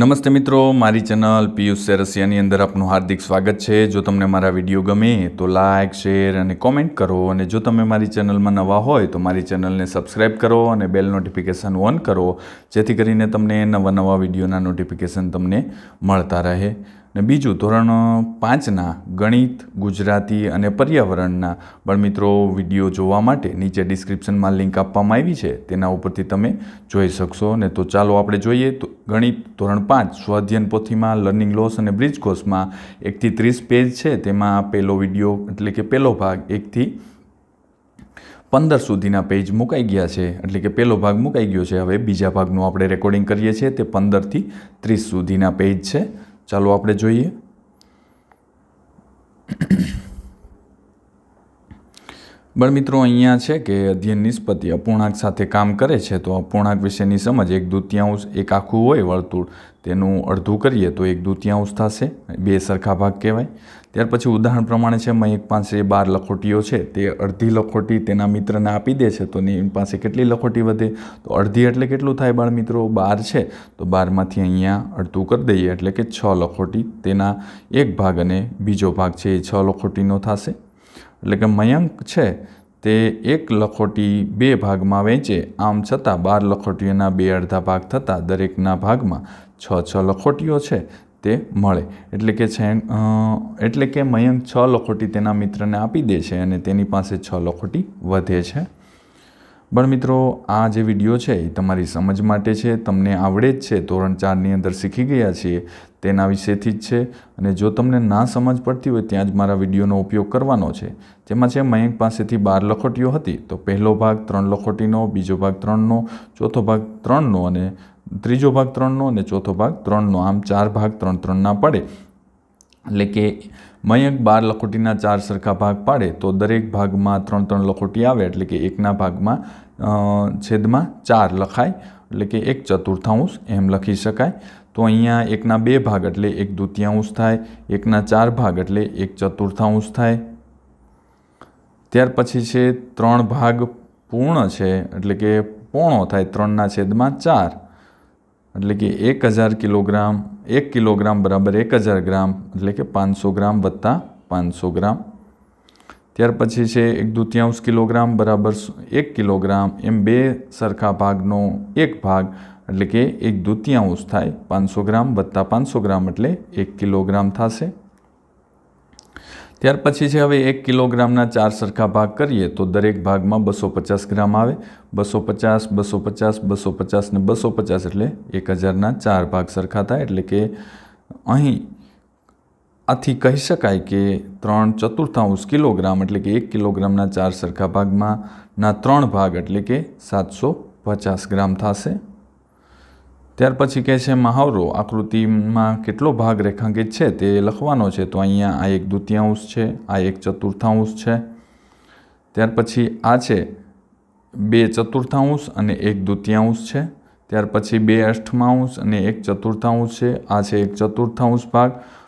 નમસ્તે મિત્રો, મારી ચેનલ પિયુષ સેરસિયાની અંદર આપનું હાર્દિક સ્વાગત છે. જો તમને મારા વીડિયો ગમે તો લાઇક શેર અને કોમેન્ટ કરો. અને જો તમે મારી ચેનલમાં નવા હોય તો મારી ચેનલને સબસ્ક્રાઇબ કરો અને બેલ નોટિફિકેશન ઓન કરો, જેથી કરીને તમને નવા નવા વિડીયોના નોટિફિકેશન તમને મળતા રહે. ને બીજું ધોરણ પાંચના ગણિત, ગુજરાતી અને પર્યાવરણના. બાળમિત્રો વીડિયો જોવા માટે નીચે ડિસ્ક્રિપ્શનમાં લિંક આપવામાં આવી છે. તેના ઉપરથી તમે જોઈ શકશો. ને તો ચાલો આપણે જોઈએ તો ગણિત ધોરણ પાંચ સ્વાધ્યન પોથીમાં, લર્નિંગ લોસ અને બ્રિજ કોર્સમાં એકથી ત્રીસ પેજ છે. તેમાં પહેલો વીડિયો એટલે કે પહેલો ભાગ એકથી પંદર સુધીના પેજ મુકાઈ ગયા છે. એટલે કે પહેલો ભાગ મુકાઈ ગયો છે. હવે બીજા ભાગનું આપણે રેકોર્ડિંગ કરીએ છીએ. તે પંદરથી ત્રીસ સુધીના પેજ છે. ચાલો આપણે જોઈએ. બાળમિત્રો અહીંયા છે કે અધ્યયન નિષ્પત્તિ અપૂર્ણાંક સાથે કામ કરે છે, તો અપૂર્ણાંક વિશેની સમજ, એક દૂતિયાંશ, એક આખું હોય વર્તુળ, તેનું અડધું કરીએ તો એક દૂતિયાંશ થશે, બે સરખા ભાગ કહેવાય. ત્યાર પછી ઉદાહરણ પ્રમાણે છે મયંક પાસે બાર લખોટીઓ છે, તે અડધી લખોટી તેના મિત્રને આપી દે છે, તો એની પાસે કેટલી લખોટી વધે? તો અડધી એટલે કેટલું થાય બાળ મિત્રો? બાર છે, તો બારમાંથી અહીંયા અડધું કરી દઈએ, એટલે કે છ લખોટી તેના એક ભાગ અને બીજો ભાગ છે એ છ લખોટીનો થશે. એટલે કે મયંક છે, તે એક લખોટી બે ભાગમાં વહેંચે. આમ છતાં બાર લખોટીઓના બે અડધા ભાગ થતાં દરેકના ભાગમાં છ છ લખોટીઓ છે, તે મળે. એટલે કે છે એટલે કે મયંક છ લખોટી તેના મિત્રને આપી દે છે અને તેની પાસે છ લખોટી વધે છે. પણ મિત્રો, આ જે વીડિયો છે એ તમારી સમજ માટે છે. તમને આવડે જ છે. ધોરણ ચારની અંદર શીખી ગયા છીએ, તેના વિશેથી જ છે. અને જો તમને ના સમજ પડતી હોય, ત્યાં જ મારા વિડીયોનો ઉપયોગ કરવાનો છે. જેમાં છે, મયંક પાસેથી બાર લખોટીઓ હતી. તો પહેલો ભાગ ત્રણ લખોટીનો, બીજો ભાગ ત્રણનો, ચોથો ભાગ ત્રણનો અને ત્રીજો ભાગ ત્રણનો અને ચોથો ભાગ ત્રણનો. આમ ચાર ભાગ ત્રણ ત્રણના પડે. એટલે કે મયંક બાર લખોટીના ચાર સરખા ભાગ પાડે, તો દરેક ભાગમાં ત્રણ ત્રણ લખોટી આવે. એટલે કે એકના ભાગમાં છેદમાં ચાર લખાય એટલે કે એક ચતુર્થાંશ એમ લખી શકાય તો અહીંયા એકના બે ભાગ એટલે એક દૂતિયાંશ થાય એકના ચાર ભાગ એટલે એક ચતુર્થાંશ થાય ત્યાર પછી છે ત્રણ ભાગ પૂર્ણ છે એટલે કે પોણો થાય ત્રણના છેદમાં ચાર એટલે કે એક હજાર કિલોગ્રામ એક કિલોગ્રામ બરાબર એક હજાર ગ્રામ એટલે કે પાંચસો ગ્રામ વત્તા પાંચસો ગ્રામ ત્યાર પછી છે એક દૂતિયાંશ કિલોગ્રામ બરાબર એક કિલોગ્રામ એમ બે સરખા ભાગનો એક ભાગ, એટલે કે એક દૂતિયાંશ થાય પાંચસો ગ્રામ વત્તા પાંચસો ગ્રામ એટલે એક કિલોગ્રામ થશે. ત્યાર પછી છે હવે એક કિલોગ્રામના ચાર સરખા ભાગ કરીએ તો દરેક ભાગમાં બસો પચાસ ગ્રામ આવે. બસો પચાસ બસો પચાસ બસો પચાસ ને બસો પચાસ એટલે એક હજારના ચાર ભાગ સરખા થાય, એટલે કે અહીં આથી કહી શકાય કે ત્રણ ચતુર્થાંશ કિલોગ્રામ એટલે કે એક કિલોગ્રામના ચાર સરખા ભાગમાં ના ત્રણ ભાગ એટલે કે સાતસો પચાસ ગ્રામ થશે. ત્યાર પછી કહે છે, મહાવરો, આકૃતિમાં કેટલો ભાગ રેખાંકિત છે તે લખવાનો છે? તો અહીંયા આ એક દ્વિતીયાંશ છે, આ એક ચતુર્થાંશ છે. ત્યાર પછી આ છે, બે ચતુર્થાંશ અને એક દ્વિતીયાંશ છે. ત્યાર પછી બે અષ્ટમાંશ અને એક ચતુર્થાંશ છે. આ છે એક ચતુર્થાંશ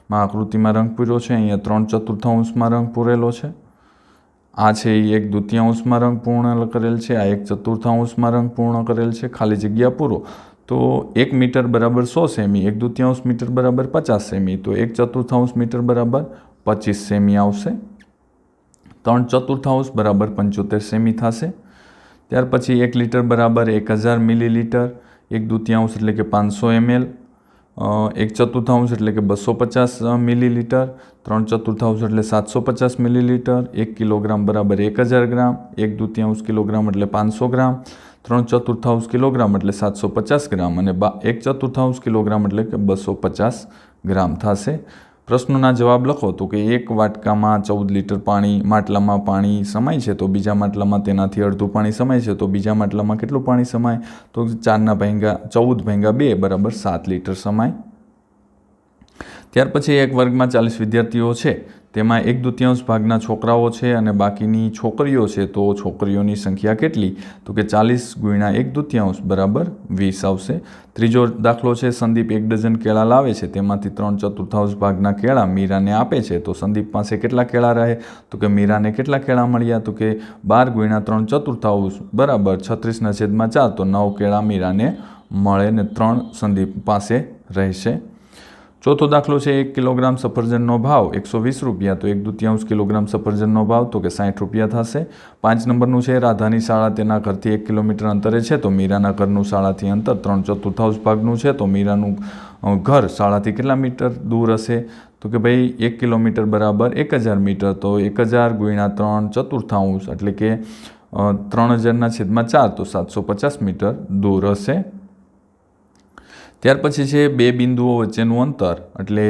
ભાગમાં આકૃતિમાં રંગ પૂર્યો છે, અહીંયા ત્રણ ચતુર્થાંશમાં રંગ પૂરેલો છે. આ છે એ એક દ્વિતીયાંશમાં રંગ પૂર્ણ કરેલ છે, આ એક ચતુર્થાંશમાં રંગ પૂર્ણ કરેલ છે, ખાલી જગ્યા પૂરો. તો એક મીટર બરાબર સો સેમી, એક દ્વિતીયાંશ મીટર બરાબર પચાસ સેમી, તો એક ચતુર્થાંશ મીટર બરાબર પચીસ સેમી આવશે. ત્રણ ચતુર્થાંશ બરાબર પંચોતેર સેમી થશે. ત્યાર પછી એક લીટર બરાબર એક હજાર મિલીલીટર, એક દ્વિતીયાંશ એટલે કે પાંચસો એમએલ એક ચતુર્થાંશ એટલે કે બસો પચાસ મિલીલીટર, ત્રણ ચતુર્થાંશ એટલે સાતસો પચાસ મિલીલીટર, એક કિલોગ્રામ બરાબર એક હજાર ગ્રામ, એક દૂતિયાંશ કિલોગ્રામ એટલે પાંચસો ગ્રામ, ત્રણ ચતુર્થાંશ કિલોગ્રામ એટલે સાતસો પચાસ ગ્રામ અને બા, એક ચતુર્થાંશ કિલોગ્રામ એટલે કે બસો પચાસ ગ્રામ થશે. પ્રશ્નોના જવાબ લખો તો કે એક વાટકામાં ચૌદ લીટર પાણી માટલામાં પાણી સમાય છે તો બીજા માટલામાં તેનાથી અડધું પાણી સમાય છે તો બીજા માટલામાં કેટલું પાણી સમાય? તો ચારના ભેંગા, ચૌદ ભેંગા બે બરાબર સાત લીટર સમાય. ત્યાર પછી એક વર્ગમાં ચાલીસ વિદ્યાર્થીઓ છે. તેમાં એક દૂતિયાંશ ભાગના છોકરાઓ છે અને બાકીની છોકરીઓ છે, તો છોકરીઓની સંખ્યા કેટલી? તો કે ચાલીસ ગુણ્યા એક દૂતિયાંશ, બરાબર? વીસ આવશે. ત્રીજો દાખલો છે, સંદીપ એક ડઝન કેળા લાવે છે, તેમાંથી ત્રણ ચતુર્થાંશ ભાગના કેળા મીરાને આપે છે. તો સંદીપ પાસે કેટલા કેળા રહે? તો કે મીરાને કેટલા કેળા મળ્યા? તો કે બાર ગુણ્યા ત્રણ ચતુર્થાંશ, બરાબર? છત્રીસના છેદમાં ચાર, તો નવ કેળા મીરાને મળે ને ત્રણ સંદીપ પાસે રહેશે. ચોથો દાખલો છે એક કિલોગ્રામ સફરજનનો ભાવ, એકસો વીસ રૂપિયા. તો એક દુત્યાંશ કિલોગ્રામ સફરજનનો ભાવ, તો કે સાઠ રૂપિયા થશે. પાંચ નંબરનું છે રાધાની શાળા, તેના ઘરથી એક કિલોમીટર અંતરે છે, તો મીરાના ઘરનું શાળાથી અંતર. ત્રણ ચતુર્થાંશ ભાગનું છે, તો મીરાનું ઘર શાળાથી કેટલા મીટર દૂર હશે? તો કે ભાઈ, એક કિલોમીટર બરાબર એક હજાર મીટર. તો એક હજાર ગુણ્યા ત્રણ ચતુર્થાંશ, એટલે કે ત્રણ હજારના છેદમાં ચાર, તો સાતસો પચાસ મીટર દૂર હશે. ત્યાર પછી છે બે બિંદુઓ વચ્ચેનું અંતર. એટલે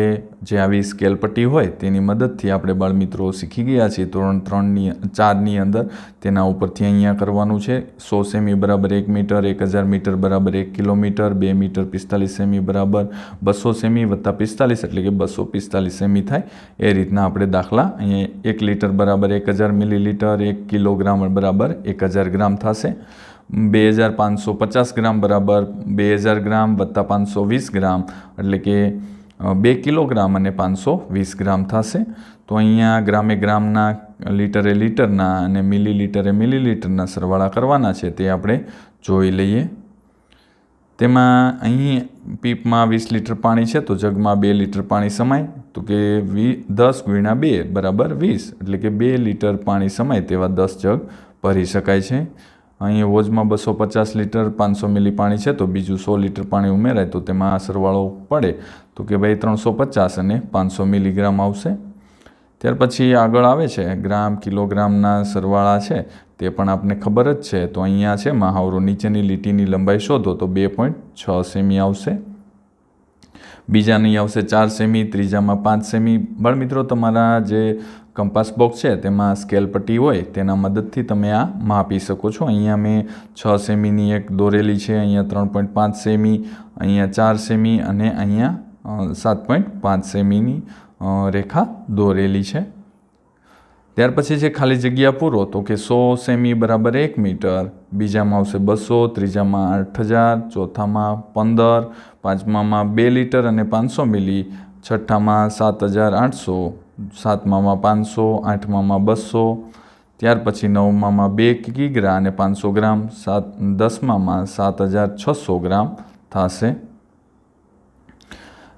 જે આવી સ્કેલ પટ્ટી હોય તેની મદદથી આપણે બાળમિત્રો શીખી ગયા છીએ. ધોરણ ત્રણની, ચારની અંદર તેના ઉપરથી અહીંયા કરવાનું છે. સો સેમી બરાબર એક મીટર, એક હજાર મીટર બરાબર એક કિલોમીટર, બે મીટર પિસ્તાલીસ સેમી બરાબર બસો સેમી વત્તા પિસ્તાલીસ એટલે કે બસો પિસ્તાલીસ સેમી થાય. એ રીતના આપણે દાખલા અહીંયા એક લીટર બરાબર એક હજાર મિલીલીટર, એક કિલોગ્રામ બરાબર એક હજાર ગ્રામ થશે. બે હજાર પાંચસો પચાસ ગ્રામ બરાબર બે હજાર ગ્રામ વત્તા પાંચસો વીસ ગ્રામ, એટલે કે બે કિલોગ્રામ અને પાંચસો વીસ ગ્રામ થશે. તો અહીંયા ગ્રામે ગ્રામના લીટરે લીટરના અને મિલીલીટરે મિલીલીટરના સરવાળા કરવાના છે તે આપણે જોઈ લઈએ. તેમાં અહીં પીપમાં વીસ લીટર પાણી છે, તો જગમાં બે લીટર પાણી સમાય. તો કે વી, દસ ગુણ્યા બે બરાબર વીસ, એટલે કે બે લીટર પાણી સમાય તેવા દસ જગ ભરી શકાય છે. અહીં વોજમાં બસો પચાસ લીટર પાંચસો મિલી પાણી છે, તો બીજું સો લીટર પાણી ઉમેરાય, તો તેમાં આ સરવાળો પડે. તો કે ભાઈ ત્રણસો પચાસ અને પાંચસો મિલીગ્રામ આવશે. ત્યાર પછી આગળ આવે છે, ગ્રામ, કિલોગ્રામના સરવાળા છે, તે પણ આપને ખબર જ છે. તો અહીંયા છે, મહાવરો નીચેની લીટીની લંબાઈ શોધો, તો બે પોઈન્ટ છ સેમી આવશે. બીજાની આવશે ચાર સેમી, ત્રીજામાં પાંચ સેમી. બાળમિત્રો તમારા જે કંપાસ બોક્સ છે, તેમાં સ્કેલ પટ્ટી હોય, તેના મદદથી તમે આ માપી શકો છો. અહીંયા મેં છ સેમીની એક દોરેલી છે, અહીંયા ત્રણ પોઈન્ટ પાંચ સેમી, અહીંયા ચાર સેમી અને અહીંયા સાત પોઈન્ટ પાંચ સેમીની રેખા દોરેલી છે. ત્યાર પછી છે ખાલી જગ્યા પૂરો, તો કે સો સેમી બરાબર એક મીટર, બીજામાં આવશે બસો, ત્રીજામાં આઠ હજાર, ચોથામાં પંદર, પાંચમામાં બે લીટર અને પાંચસો મિલી, છઠ્ઠામાં સાત હજાર આઠસો સાતમામાં પાંચસો, આઠમામાં બસો, ત્યાર પછી નવમામાં બે કિગ્રા અને પાંચસો ગ્રામ, સાત, દસમામાં સાત હજાર છસો ગ્રામ થશે.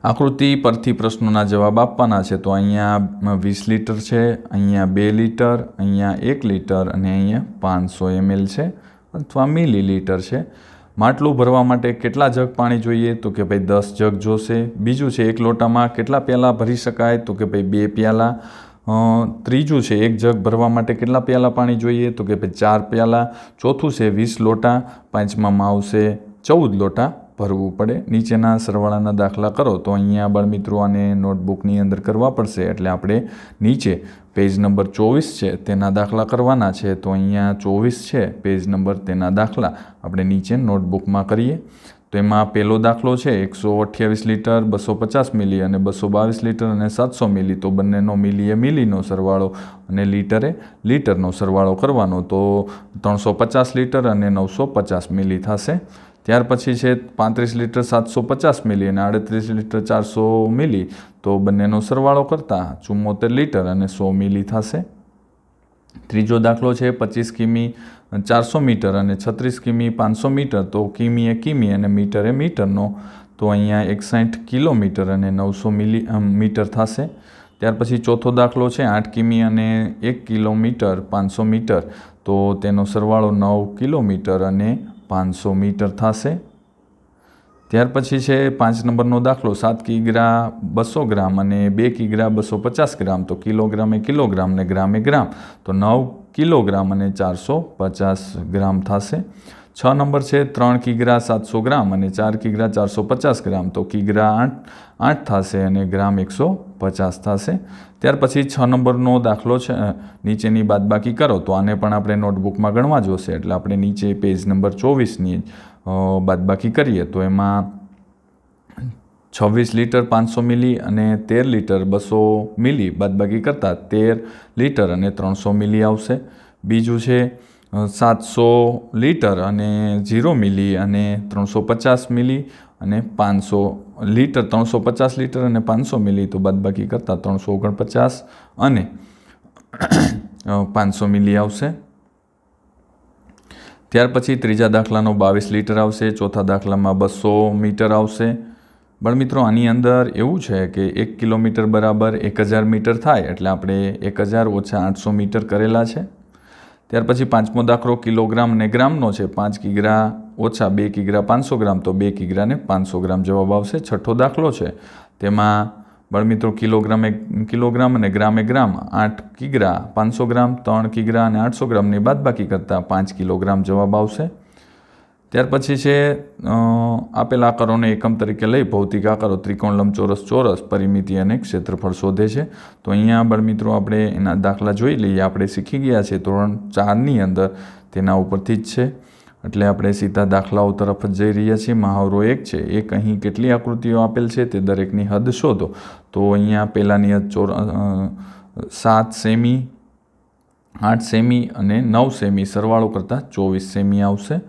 આકૃતિ પરથી પ્રશ્નોના જવાબ આપવાના છે. તો અહીંયા વીસ લીટર છે, અહીંયા બે લીટર, અહીંયા એક લીટર અને અહીંયા પાંચસો એમએલ છે, અથવા મિલી લીટર છે. માટલું ભરવા માટે કેટલા જગ પાણી જોઈએ તો કે ભાઈ દસ જગ જોશે. બીજું છે એક લોટામાં કેટલા પ્યાલા ભરી શકાય તો કે ભાઈ બે પ્યાલા. ત્રીજું છે એક જગ ભરવા માટે કેટલા પ્યાલા પાણી જોઈએ તો કે ભાઈ ચાર પ્યાલા. ચોથું છે વીસ લોટા. પાંચમામાં આવશે ચૌદ લોટા ભરવું પડે. નીચેના સરવાળાના દાખલા કરો તો અહીંયા બાળમિત્રો આને નોટબુકની અંદર કરવા પડશે. એટલે આપણે નીચે પેજ નંબર ચોવીસ છે, તેના દાખલા કરવાના છે, તો અહીંયા ચોવીસ છે, પેજ નંબર તેના દાખલા. આપણે નીચે નોટબુકમાં કરીએ. તો એમાં પહેલો દાખલો છે, એકસો અઠ્યાવીસ લીટર, બસો પચાસ મિલી અને બસો બાવીસ લીટર અને સાતસો મિલી. તો બંનેનો મિલીએ મિલીનો સરવાળો અને લીટરે લીટરનો સરવાળો કરવાનો. તો ત્રણસો પચાસ લીટર અને નવસો પચાસ મિલી થશે. ત્યાર પછી છે, પાંત્રીસ લીટર, સાતસો પચાસ મિલી અને આડત્રીસ લીટર, ચારસો મિલી. તો બંનેનો સરવાળો કરતાં ચુમ્મોતેર લીટર અને સો મિલી થશે. ત્રીજો દાખલો છે પચીસ કિમી, ચારસો મીટર અને છત્રીસ કિમી, પાંચસો મીટર. તો કિમી એ કિમી અને મીટર મીટરનો. તો અહીંયા એકસાઠ કિલોમીટર અને નવસો મિલી મીટર થશે. ત્યાર પછી ચોથો દાખલો છે આઠ કિમી અને એક કિલોમીટર, પાંચસો મીટર. તો તેનો સરવાળો નવ કિલોમીટર અને પાંચસો મીટર થશે. ત્યાર પછી છે પાંચ નંબરનો દાખલો, સાત કિગ્રા બસો ગ્રામ અને બે કિગ્રા બસો પચાસ ગ્રામ. તો કિલોગ્રામે કિલોગ્રામ ને ગ્રામે ગ્રામ. તો નવ કિલોગ્રામ અને ચારસો પચાસ ગ્રામ થશે. છ નંબર છે ત્રણ કિગ્રા સાતસો ગ્રામ અને ચાર કિગ્રા ચારસો પચાસ ગ્રામ. તો કિગ્રા આઠ આઠ થશે અને ગ્રામ એકસો પચાસ થશે. ત્યાર પછી છ નંબરનો દાખલો છે નીચેની બાદબાકી કરો. તો આને પણ આપણે નોટબુકમાં ગણવા જોશે એટલે આપણે નીચે પેજ નંબર ચોવીસની બાદબાકી કરીએ તો એમાં છવ્વીસ લીટર પાંચસો મિલી અને તેર લીટર બસો મિલી બાદબાકી કરતાં તેર લીટર અને ત્રણસો મિલી આવશે. બીજું છે સાતસો લીટર અને ઝીરો મિલી અને ત્રણસો પચાસ મિલી અને પાંચસો લીટર, ત્રણસો પચાસ લીટર અને પાંચસો મિલી તો બાદબાકી કરતાં ત્રણસો ઓગણપચાસ અને પાંચસો મિલી આવશે. ત્યાર પછી ત્રીજા દાખલાનો બાવીસ લીટર આવશે, ચોથા દાખલામાં બસો મીટર આવશે. બાળમિત્રો આની અંદર એવું છે કે એક કિલોમીટર બરાબર એક હજાર મીટર થાય, એટલે આપણે એક હજાર ઓછા આઠસો મીટર કરેલા છે. ત્યાર પછી પાંચમો દાખલો કિલોગ્રામ ને ગ્રામનો છે. પાંચ કિગ્રા ઓછા બે કિગ્રા પાંચસો ગ્રામ, તો બે કિગ્રાને પાંચસો ગ્રામ જવાબ આવશે. છઠ્ઠો દાખલો છે. તેમાં બાળમિત્રો કિલોગ્રામે કિલોગ્રામ અને ગ્રામે ગ્રામ. આઠ કિગ્રા, પાંચસો ગ્રામ, ત્રણ કિગ્રા અને આઠસો ગ્રામની બાદબાકી કરતાં પાંચ કિલોગ્રામ જવાબ આવશે. ત્યાર પછી છે આપેલા આકારોને એકમ તરીકે લઈ ભૌતિક આકારો, ત્રિકોણ લંબચોરસ, ચોરસ, પરિમિતિ અને ક્ષેત્રફળ શોધે છે. તો અહીંયા બાળમિત્રો આપણે એના દાખલા જોઈ લઈએ. આપણે શીખી ગયા છે ધોરણ ચારની અંદર તેના ઉપરથી જ છે. એટલે આપણે સીધા દાખલાઓ તરફ જ જઈ રહ્યા છીએ. મહાવરો એક છે. એક અહીં કેટલી આકૃતિઓ આપેલ છે તે દરેકની હદ શોધો. તો અહીંયા પહેલાંની હદ ચોર સાત સેમી, આઠ સેમી અને નવ સેમી. સરવાળો કરતાં ચોવીસ સેમી આવશે.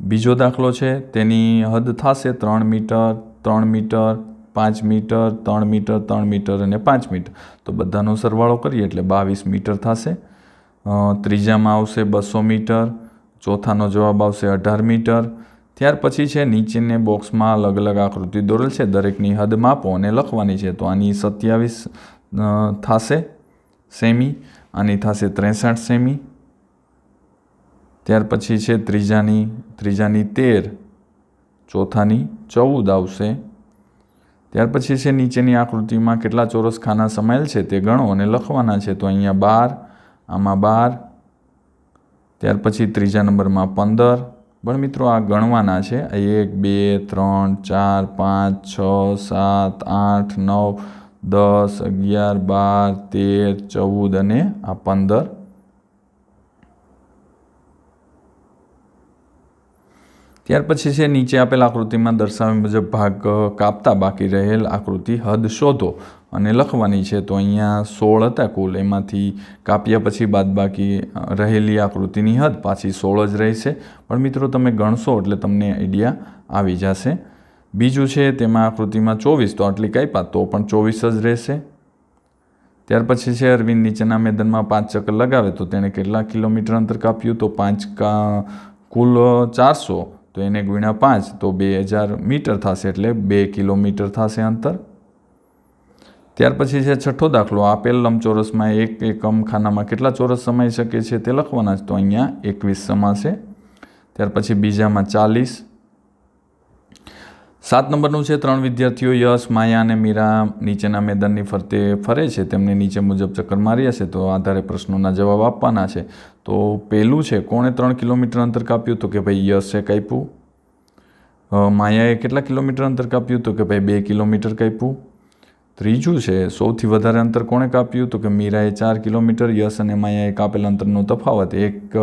બીજો દાખલો છે. તેની હદ થશે ત્રણ મીટર ત્રણ મીટર, પાંચ મીટર, ત્રણ મીટર ત્રણ મીટર અને પાંચ મીટર. તો બધાનો સરવાળો કરીએ એટલે બાવીસ મીટર થશે. ત્રીજામાં આવશે બસો મીટર ચોથાનો જવાબ આવશે અઢાર મીટર. ત્યાર પછી છે, નીચેને બોક્સમાં અલગ અલગ આકૃતિ દોરેલ છે. દરેકની હદ માપો અને લખવાની છે. તો આની સત્યાવીસ થશે સેમી, આની થશે ત્રેસઠ સેમી. ત્યાર પછી છે, ત્રીજાની ત્રીજાની તેર, ચોથાની ચૌદ આવશે. ત્યાર પછી છે, નીચેની આકૃતિમાં કેટલા ચોરસ ખાના સમાયેલ છે તે ગણો અને લખવાના છે. તો અહીંયા બાર, આમાં બાર ત્યાર પછી ત્રીજા નંબરમાં પંદર. પણ મિત્રો આ ગણવાના છે. એક, બે, ત્રણ, ચાર, પાંચ, છ, સાત, આઠ, નવ, દસ, અગિયાર, બાર, તેર, ચૌદ અને આ પંદર. ત્યાર પછી છે, નીચે આપેલ આકૃતિમાં દર્શાવ્યા મુજબ ભાગ કાપતા બાકી રહેલ આકૃતિ હદ શોધો. અને લખવાની છે. તો અહીંયા સોળ હતા કુલ. એમાંથી કાપ્યા પછી બાદબાકી રહેલી આકૃતિની હદ પાછી સોળ જ રહેશે. પણ મિત્રો તમે ગણશો એટલે તમને આઈડિયા આવી જશે. બીજું છે, તેમાં આકૃતિમાં ચોવીસ તો આટલી કાપ્યા તો પણ ચોવીસ જ રહેશે. ત્યાર પછી છે, અરવિંદ નીચેના મેદાનમાં પાંચ ચક્કર લગાવે તો તેણે કેટલા કિલોમીટર અંતર કાપ્યું? તો પાંચ કા, કુલ ચારસો. તો એને ગુણ્યા પાંચ. તો બે હજાર મીટર થશે એટલે બે કિલોમીટર થશે અંતર. ત્યાર પછી છે છઠ્ઠો દાખલો આપેલ લંબચોરસમાં એક એકમ ખાનામાં કેટલા ચોરસ સમાઈ શકે છે તે લખવાના છે, તો અહીંયા એકવીસ સમાશે. ત્યાર પછી બીજામાં ચાલીસ. સાત નંબરનું છે, ત્રણ વિદ્યાર્થીઓ યશ, માયા અને મીરા નીચેના મેદાનની ફરતે ફરે છે, તેમને નીચે મુજબ ચક્કર માર્યા છે, તો આધારે પ્રશ્નોના જવાબ આપવાના છે. તો પહેલું છે, કોણે ત્રણ કિલોમીટર અંતર કાપ્યું તો કે ભાઈ યશે કાપ્યું? માયાએ કેટલા કિલોમીટર અંતર કાપ્યું તો કે ભાઈ બે કિલોમીટર કાપ્યું? ત્રીજું છે, સૌથી વધારે અંતર કોણે કાપ્યું? તો કે મીરાએ ચાર કિલોમીટર, યશ અને માયાએ કાપેલા અંતરનો તફાવત. એક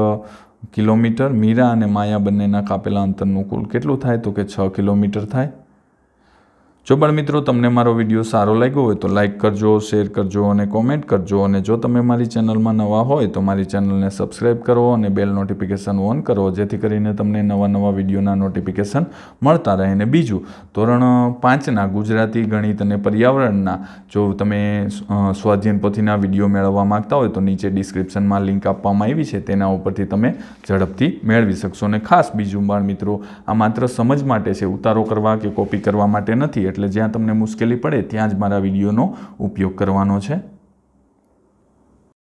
કિલોમીટર, મીરા અને માયા બંનેના કાપેલા અંતરનું કુલ કેટલું થાય? તો કે છ કિલોમીટર થાય. જો પણ મિત્રો તમને મારો વીડિયો સારો લાગ્યો હોય તો લાઈક કરજો શેર કરજો અને કોમેન્ટ કરજો. અને જો તમે મારી ચેનલમાં નવા હોય તો મારી ચેનલને સબસ્ક્રાઈબ કરો અને બેલ નોટિફિકેશન ઓન કરો, જેથી કરીને તમને નવા નવા વિડીયોના નોટિફિકેશન મળતા રહે. અને બીજું, ધોરણ પાંચના ગુજરાતી ગણિત અને પર્યાવરણના, જો તમે સ્વાધ્યન પોથીના વીડિયો મેળવવા માંગતા હોય તો નીચે ડિસ્ક્રિપ્શનમાં લિંક આપવામાં આવી છે. તેના ઉપરથી તમે ઝડપથી મેળવી શકશો. અને ખાસ બીજું બાળ મિત્રો, આ માત્ર સમજ માટે છે. ઉતારો કરવા કે કોપી કરવા માટે નથી. એટલે જ્યાં તમને મુશ્કેલી પડે ત્યાં જ મારા વિડીયોનો ઉપયોગ કરવાનો છે.